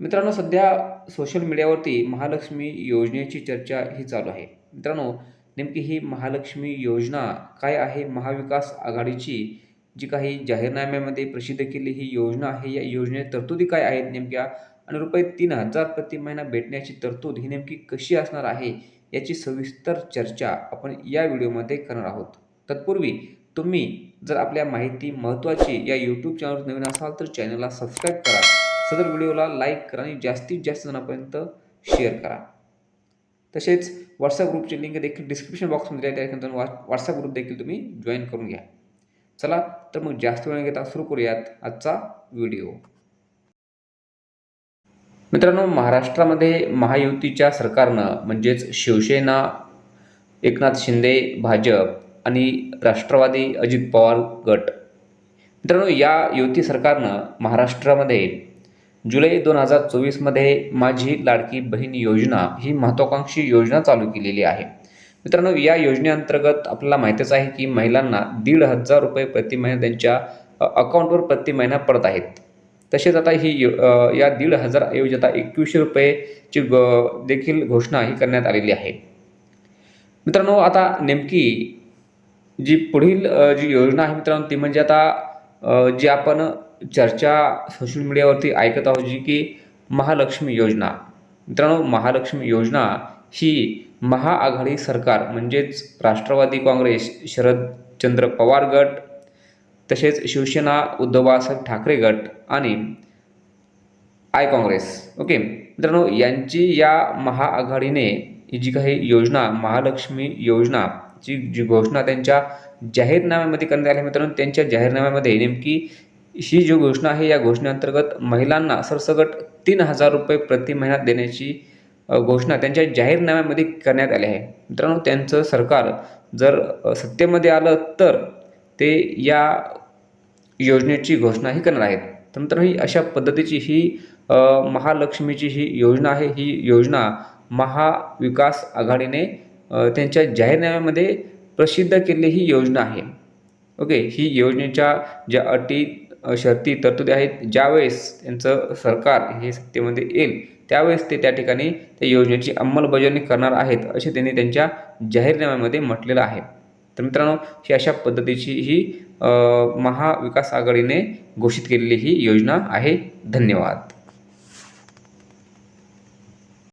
मित्रांनो सध्या सोशल मीडियावरती महालक्ष्मी योजनेची चर्चा ही चालू आहे. मित्रांनो नेमकी ही महालक्ष्मी योजना काय आहे? महाविकास आघाडीची जी काही जाहीरनाम्यामध्ये प्रसिद्ध केली ही योजना आहे या योजनेत तरतुदी काय आहेत नेमक्या? आणि रुपये तीन हजार प्रति महिना भेटण्याची तरतूद ही नेमकी कशी असणार आहे? याची सविस्तर चर्चा आपण या व्हिडिओमध्ये करणार आहोत. तत्पूर्वी तुम्ही जर आपल्या माहिती महत्त्वाची या यूट्यूब चॅनलवर नवीन असाल तर चॅनलला सबस्क्राईब करा. सदर व्हिडिओला लाईक करा आणि जास्तीत जास्त जणांपर्यंत शेअर करा. तसेच व्हॉट्सअप ग्रुपची लिंक देखील डिस्क्रिप्शन बॉक्समध्ये आहे त्या ठिकाणी व्हॉट्सअप ग्रुप देखील तुम्ही जॉईन करून घ्या. चला तर मग जास्त वेळ घेता सुरू करूयात आजचा व्हिडिओ. मित्रांनो महाराष्ट्रामध्ये महायुतीच्या सरकारनं म्हणजेच शिवसेना एकनाथ शिंदे भाजप आणि राष्ट्रवादी अजित पवार गट. मित्रांनो या युती सरकारनं महाराष्ट्रामध्ये जुलै दोन हजार चोवीसमध्ये माझी लाडकी बहीण योजना ही महत्त्वाकांक्षी योजना चालू केलेली आहे. मित्रांनो या योजनेअंतर्गत आपल्याला माहितीच आहे की महिलांना दीड हजार रुपये प्रति महिना त्यांच्या अकाउंटवर प्रति महिना पडत आहेत. तसेच आता ही यो या दीड हजारऐवजी आता एकवीसशे रुपयेची ग देखील घोषणा ही करण्यात आलेली आहे. मित्रांनो आता नेमकी जी पुढील जी योजना आहे मित्रांनो ती म्हणजे आता जी आपण चर्चा सोशल मीडियावरती ऐकत आहोत जी की महालक्ष्मी योजना. मित्रांनो महालक्ष्मी योजना ही महाआघाडी सरकार म्हणजेच राष्ट्रवादी काँग्रेस शरदचंद्र पवार गट तसेच शिवसेना उद्धव बाळासाहेब ठाकरे गट आणि आय काँग्रेस. ओके? मित्रांनो यांची या महाआघाडीने ही जी काही योजना महालक्ष्मी योजना जी घोषणा त्यांच्या जाहीरनाम्यामध्ये करण्यात आली मित्रांनो त्यांच्या जाहीरनाम्यामध्ये नेमकी ही जी घोषणा आहे या घोषणेअंतर्गत महिलांना सरसकट तीन हजार रुपये प्रति महिना देण्याची घोषणा त्यांच्या जाहीरनाम्यामध्ये करण्यात आली आहे. मित्रांनो त्यांचं सरकार जर सत्तेमध्ये आलं तर ते या योजनेची घोषणाही करणार आहेत. तर मित्रांनो ही अशा पद्धतीची ही महालक्ष्मीची ही योजना आहे. ही योजना महाविकास आघाडीने त्यांच्या जाहीरनाम्यामध्ये प्रसिद्ध केलेली ही योजना आहे. ओके? ही योजनेच्या ज्या अटी शर्ती तरतुदी आहेत ज्यावेळेस त्यांचं सरकार हे सत्तेमध्ये येईल त्यावेळेस ते त्या ठिकाणी त्या योजनेची अंमलबजावणी करणार आहेत असे त्यांनी त्यांच्या जाहीरनाम्यामध्ये म्हटलेलं आहे. तर मित्रांनो ही अशा पद्धतीची ही महाविकास आघाडीने घोषित केलेली ही योजना आहे. धन्यवाद.